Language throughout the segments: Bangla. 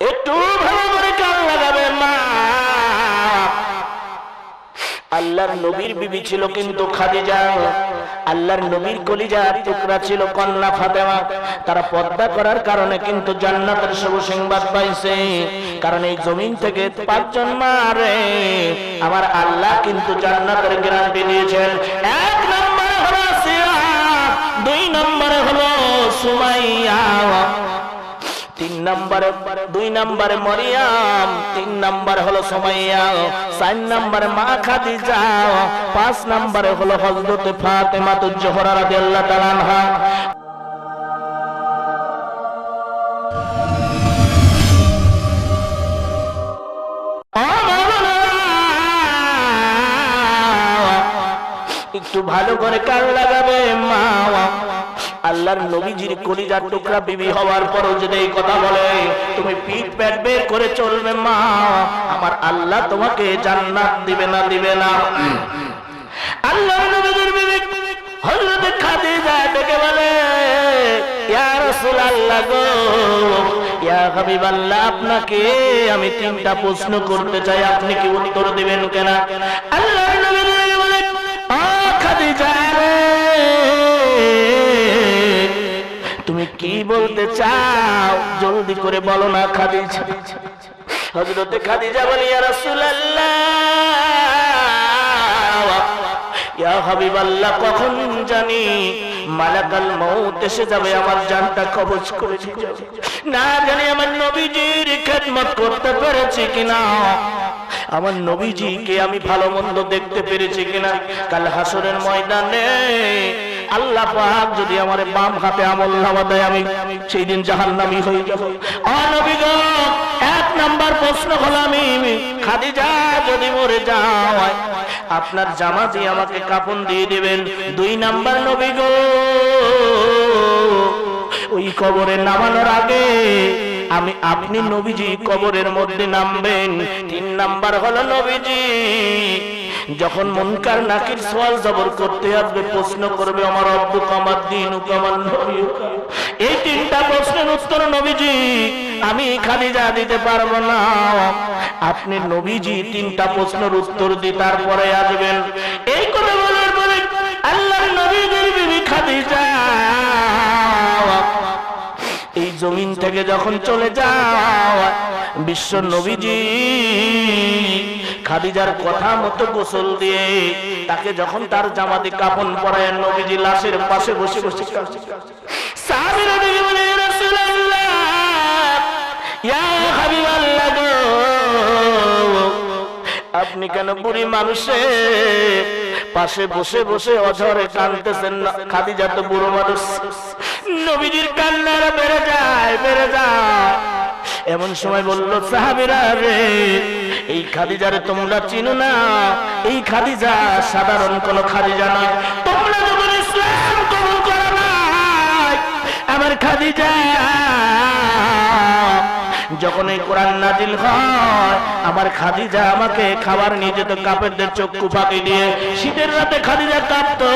একটু ভালো করে কান লাগাবে মা। আল্লাহর নবীর বিবি ছিল কিন্তু খাদিজা। আল্লাহর নবীর কলিজা টুকরা ছিল কন্যা ফাতেমা। তারা পর্দা করার কারণে কিন্তু জান্নাতের শুভ সংবাদ পাইছে। কারণ এই জমিন থেকে পাঁচজন মারে। আমার আল্লাহ কিন্তু জান্নাতের গ্যারান্টি দিয়েছেন। এক নম্বরে হলো আসিয়া দুই নম্বরে হলো সুমাইয়া। তিন নম্বরে, দুই নম্বরে মরিয়াম, তিন নম্বরে হলো সোমাইয়া, চার নম্বরে মা খাদিজা, পাঁচ নম্বরে হলো হজরত ফাতেমা তো জোহরা রাদিয়াল্লাহু তাআলা আনহা। একটু ভালো করে কান লাগাবে মা। আল্লাহর নবীজির কলিজার টুকরা বিবি হওয়ার পরও যদি এই কথা বলে, তুমি পিঠ পেট বের করে চলবে মা, আমার আল্লাহ তোমাকে জান্নাত দিবে না দিবে না। আল্লাহর নবীজির বিবি হযরত খাদিজা ডেকে বলে, ইয়া রাসূলুল্লাহ গো, ইয়া হাবিবাল্লাহ, আপনাকে আমি তিনটা প্রশ্ন করতে চাই, আপনি কি উত্তর দিবেন কেন? আল্লাহর কি বলতে চাও? জলদি করে বলো না, খাদিজা। হযরতে খাদিজা বলি, ইয়া রাসূলুল্লাহ, ইয়া হাবিবাল্লাহ, কখন জানি মালাকাল মউত এসে যাবে, আমার জানটা কবজ করে না জানি আমার নবীজির খেদমত করতে পেরেছি কিনা। আমার নবীজিকে আমি ভালো মন্দ দেখতে পেরেছি কিনা। কাল হাসরের ময়দানে আল্লাহ পাক যদি আমার বাম হাতে আমল নামা দেয়, আমি সেই দিন জাহান্নামী হয়ে যাব। অনবী গো, এক নাম্বার প্রশ্ন হলো আমি খাদিজা যদি মরে যায়, আপনার জামা আমাকে কাপন দিয়ে দিবেন। দুই নাম্বার নবী গো, ওই কবরে নামানোর আগে আমি আপনি নবীজি কবরের মধ্যে নামবেন। তিন নাম্বার হলো নবীজি যখন মনকার নাকির সওয়াল জবর করতে আসবে, প্রশ্ন করবে, আমার রব্বু কামার দিন কামার এই তিনটা প্রশ্নের উত্তর নবীজি, আমি খাদিজা দিতে পারব না। আপনি নবীজি তিনটা প্রশ্নের উত্তর দিয়ে তারপরে আসবেন। এই করে বলার পরে আল্লাহর নবীদের বিবি খাদিজা, এই জমিন থেকে যখন চলে যাও বিশ্ব নবীজি খাদিজার কথা মতো গোসল দিয়ে তাকে যখন তার জামাতে কাপন পরায় নবীজি লাশের পাশে বসে বসে আপনি কেন বুড়ি মানুষে পাশে বসে বসে অঝরে কানতেছেন খাদিজা তো বুড়ো মানুষ। নবীজির কান্নারা বেড়ে যায় বেড়ে যায়। এমন সময় বলল, সাহাবিরা রে, এই খাদিজারে তোমরা চিনো না? এই খাদিজা সাধারণ কোন খাদিজা নয়। তোমরা যখন ইসলাম কবুল করো আমার খাদিজা যখন এই কোরআন নাজিল হয় আমার খাদিজা আমাকে খাবার নিয়ে যেত কাপেরদের চক্ষু ফাঁকি দিয়ে শীতের রাতে খাদিজা কাঁপতো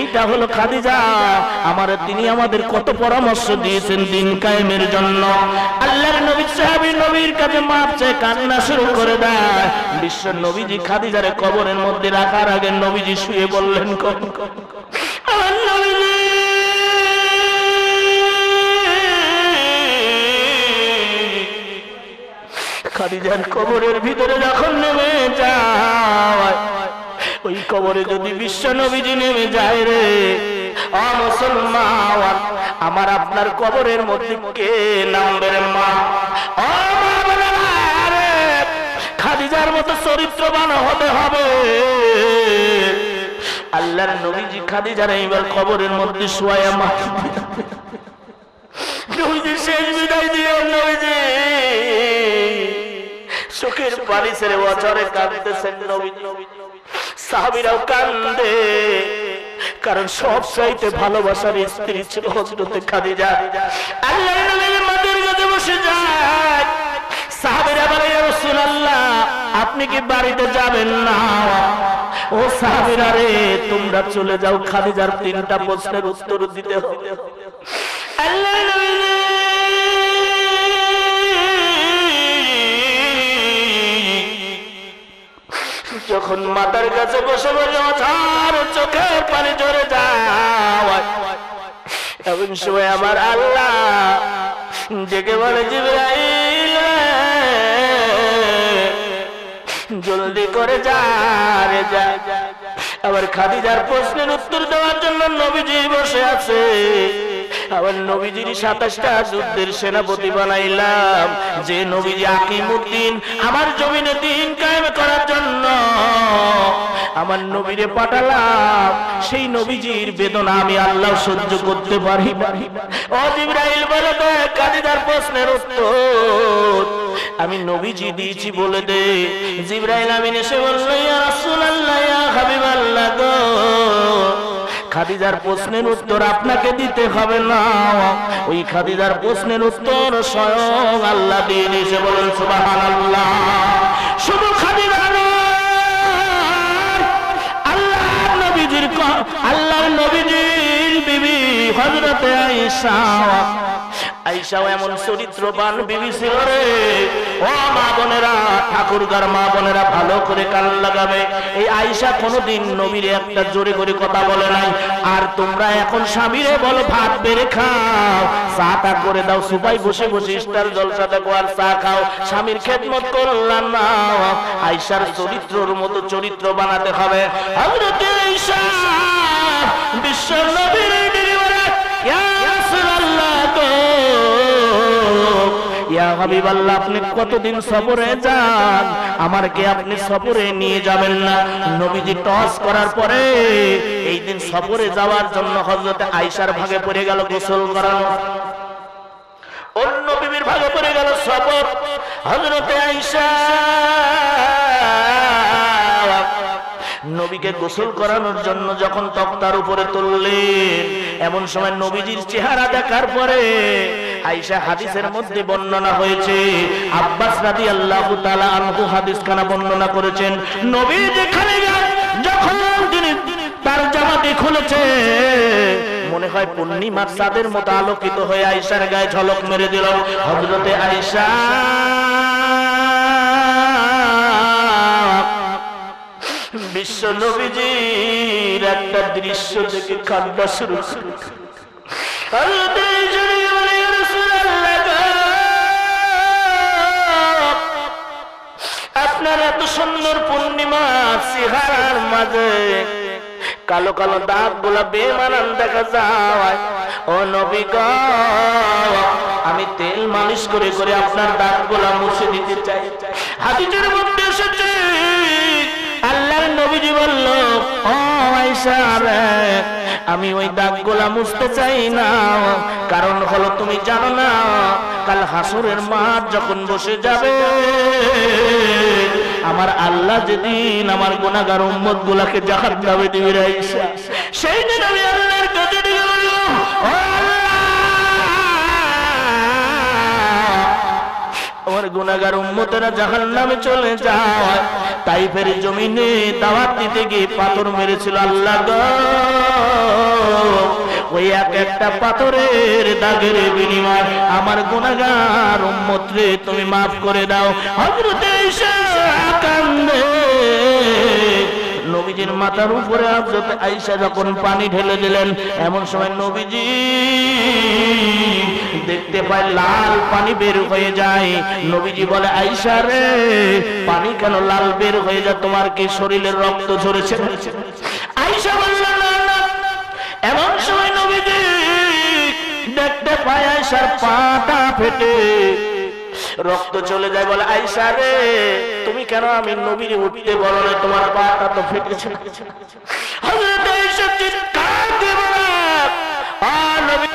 এইটা হলো খাদিজা আমার তিনি আমাদের কত পরামর্শ দিয়েছেন দিন কায়েমের জন্য আল্লাহর নবী সাহাবী নবীর কাছে মাপ চেয়ে কান্না শুরু করে দেয় বিশ্ব নবীজি খাদিজারে কবরের মধ্যে রাখার আগে নবীজি শুয়ে বললেন কখন আমার খাদিজার কবরের ভিতরে যখন নেমে যায়, ওই কবরে যদি বিশ্ব নবীজি নেমে যায় রে, অ মুসলমান, আমার আপনার কবরের মধ্যে কে নামবে মা? খাদিজার মতো চরিত্রবান হতে হবে। আল্লাহর নবীজি খাদিজার এইবার কবরের মধ্যে শুয়ায়া মা নবীজি শেষ বিদায় দিয়ে নবীজি চোখের পানি ছেড়ে বছরে কাঁদতেছেন নবী। সাহাবিরাও কান্দে, কারণ সব চাইতে ভালোবাসার স্ত্রী ছিল হজরতে খাদিজা। আল্লাহ বসে যায়। সাহাবিরা বলে, "ইয়া রাসূলুল্লাহ, আপনি কি বাড়িতে যাবেন না? ও সাহাবিরা রে, তোমরা চলে যাও খাদিজার তিনটা প্রশ্নের উত্তর দিতে হবে। মাতার কাছে বসে বসে অথার চোখের পানি ঝরে যায়, এমন সময় আমার আল্লাহ ডেকে বলে, জিব্রাইল, জলদি করে যা রে, যা। আবার খাদিজার প্রশ্নের উত্তর দেওয়ার জন্য নবীজি বসে আছে। আবার নবীজির সাতাশটা যুদ্ধের সেনাপতি বানাইলাম। যে নবীজি আকিমুদ্দিন, আমার জমিনে দিন আমার নবীরে পাঠালাম, সেই নবীজির বেদনা আমি আল্লাহ সহ্য করতে পারি ও জিব্রাইল, বলে দে কাদিদার প্রশ্নের উত্তর। আমি নবীজি দিয়েছি বলে দে। জিব্রাইল এসে ইয়া রাসূলুল্লাহ, ইয়া গো। খাদিজার প্রশ্নের উত্তর আপনাকে দিতে হবে না। ওই খাদিজার প্রশ্নের উত্তর স্বয়ং আল্লাহ দিয়ে দিয়েছে বলেন, সুবহানাল্লাহ। শুধু খাদিজা আল্লাহর নবীজির বিবি হজরতে আয়েশা। আয়েশাও এমন চরিত্রবান বিবি ছিল রে ও মা বোনেরা, ঠাকুরগার মা বোনেরা ভালো করে কান লাগাবে। এই আয়েশা কোনোদিন নবীর একটা জোরে করে কথা বলে নাই। আর তোমরা এখন স্বামীরে বলো, ভাত বেড়ে খাও চা টা করে দাও সুপাই বসে বসে স্টার জলসা দেখো আর চা খাও, স্বামীর খেদমত করলাম না আয়েশার চরিত্রর মতো চরিত্র বানাতে হবে। হযরত বিশ্ব নবীর ইয়া আপনি কতদিন সফরে যান? আপনি সফরে নিয়ে যাবেন না? নবীজি টস করার পরে এই দিন সফরে যাওয়ার জন্য হযরতে আয়েশার ভাগে পড়ে গেল গোসল করানো। অন্য বিবির ভাগে পড়ে গেল সফর। হযরতে আয়েশা নবীকে গোসল করানোর জন্য যখন তক্তার উপরে তুললেন, এমন সময় নবীজির চেহারা দেখার পরে আইসা হাদিসের মধ্যে বর্ণনা হয়েছে, আব্বাস রাদি আল্লাহ তালা আনহু হাদিস খানা বর্ণনা করেছেন, নবী যেখানে যখন তিনি তার খুলেছে, মনে হয় পূর্ণিমার চাঁদের মতো আলোকিত হয়ে আইসার গায়ে ঝলক মেরে দিল। হজরতে আইসা বিশ্ব নবীজির একটা দৃশ্য থেকে কান্না শুরু সুন্দর পূর্ণিমা চেহারার মাঝে। কালো কালো দাগগুলা বেমানান দেখা যায়। ও নবী গো, আমি তেল মালিশ করে করে আপনার দাগগুলা মুছে দিতে চাই। হাদিসের মধ্যে এসেছে আল্লাহর নবীজি বলল ও আয়েশা আমি ওই দাগগুলা মুছতে চাই না। কারণ হলো তুমি জানো না কাল হাসুরের মাঠ যখন বসে যাবে আমার আল্লাহ যেদিন আমার গোনাগার উম্মত গুলাকে নামে দিবে রে সেই দিন আমি আল্লাহর কাছে আমার গুনাগার উম্মতেরা জাহান নামে চলে যায় তাই ফের জমিনে দাওয়াত দিতে গিয়ে পাথর মেরেছিল আল্লাহ ওই এক একটা পাথরের দাগের বিনিময় আমার গুণাগার উম্মত্রে তুমি মাফ করে দাও। হজরতে কান্দে নবীজির মাথার উপরে হযরত আয়েশা যখন পানি ঢেলে দিলেন, এমন সময় নবীজি দেখতে পায় লাল পানি বের হয়ে যায়। নবীজি বলে আইসা রে, পানি কেন লাল বের হয়ে যায়? তোমার কি শরীরের রক্ত ঝরেছে? আয়েশা বলল এমন সময় নবীজি দেখতে পায় আয়েশার পাটা ফেটে রক্ত চলে যায় বলে আইসা রে তুমি কেন আমি নবীর উঠতে বলো না তোমার পাটা তো ফেটেছে। হযরত আয়েশা চিৎকার দিয়ে বলে, "আ নবী